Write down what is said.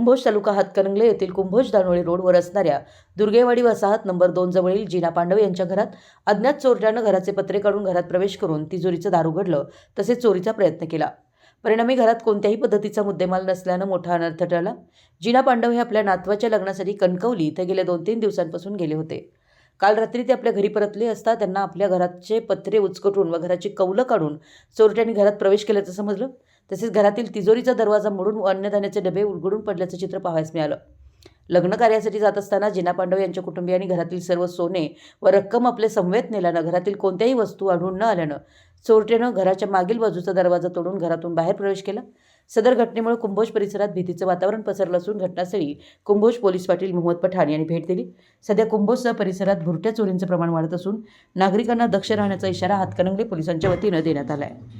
कुंभोज तालुका हातकणंगले येथील कुंभोज दानोळी रोडवर असणाऱ्या दुर्गेवाडी वसाहत नंबर दोन जवळील जीना पांडव यांच्या घरात अज्ञात चोरट्यानं घराचे पत्रे काढून घरात प्रवेश करून तिजोरीचं दार उघडलं तसेच चोरीचा प्रयत्न केला. परिणामी घरात कोणत्याही पद्धतीचा मुद्देमाल नसल्यानं मोठा अनर्थ ठरला जीना पांडव हे आपल्या नातवाच्या लग्नासाठी कणकवली इथे गेल्या दोन तीन दिवसांपासून गेले होते. काल रात्री ते आपल्या घरी परतले असता त्यांना आपल्या घराचे पत्रे उचकटून व घराची कौलं काढून चोरट्यांनी घरात प्रवेश केल्याचं समजलं. तसेच घरातील तिजोरीचा दरवाजा मोडून व अन्नधान्याचे डबे उलगडून पडल्याचं चित्र पाहायला मिळालं. लग्न कार्यासाठी जात असताना जिना पांडव यांच्या कुटुंबियांनी घरातील सर्व सोने व रक्कम आपले समवेत नेल्यानं घरातील कोणत्याही वस्तू आढळून न आल्यानं चोरट्यानं घराच्या मागील बाजूचा दरवाजा तोडून घरातून बाहेर प्रवेश केला. सदर घटनेमुळे कुंभोज परिसरात भीतीचं वातावरण पसरलं असून घटनास्थळी कुंभोज पोलीस पाटील मोहम्मद पठाण यांनी भेट दिली. सध्या कुंभोजसह परिसरात भुरट्या चोरींचं प्रमाण वाढत असून नागरिकांना दक्ष राहण्याचा इशारा हातकणंगले पोलिसांच्या वतीनं देण्यात आला आहे